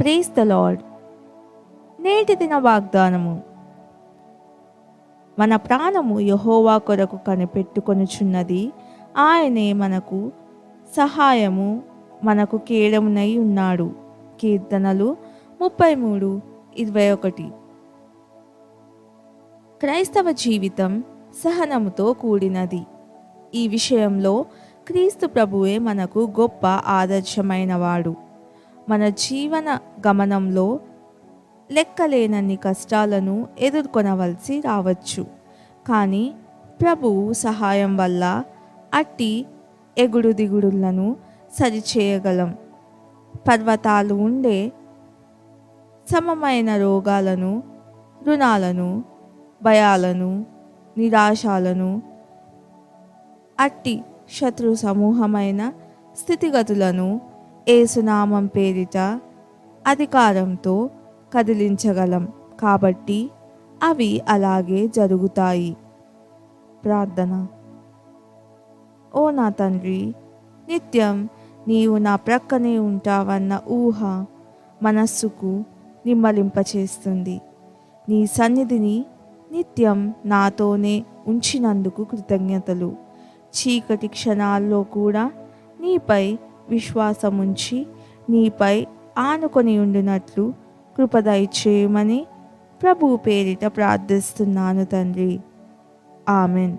Praise the lord నేటి దిన వాగ్దానము. మన ప్రాణము యహోవా కొరకు కనిపెట్టుకొనుచున్నది ఆయనే మనకు సహాయము మనకు కేడమునై ఉన్నాడు. కీర్తనలు ముప్పై మూడు ఇరవై ఒకటి క్రైస్తవ జీవితం సహనముతో కూడినది. ఈ విషయంలో క్రీస్తు ప్రభువే మనకు గొప్ప ఆదర్శమైనవాడు. మన జీవన గమనంలో లెక్కలేనన్ని కష్టాలను ఎదుర్కొనవలసి రావచ్చు. కానీ ప్రభువు సహాయం వల్ల అట్టి ఎగుడు దిగుడులను సరిచేయగలం. పర్వతాలు ఉండే సమమైన రోగాలను రుణాలను భయాలను నిరాశాలను అట్టి శత్రు సమూహమైన స్థితిగతులను ఏసునామం పేరిట అధికారంతో కదిలించగలం. కాబట్టి అవి అలాగే జరుగుతాయి. ప్రార్థన. ఓ నా తండ్రి నిత్యం నీవు నా ప్రక్కనే ఉంటావన్న ఊహ మనస్సుకు నిమ్మలింపచేస్తుంది. నీ సన్నిధిని నిత్యం నాతోనే ఉంచినందుకు కృతజ్ఞతలు. చీకటి క్షణాల్లో కూడా నీపై విశ్వాసముంచి నీపై ఆనుకొని ఉండినట్లు కృపదయ చేయమని ప్రభు పేరిట ప్రార్థిస్తున్నాను తండ్రి. ఆమెన్.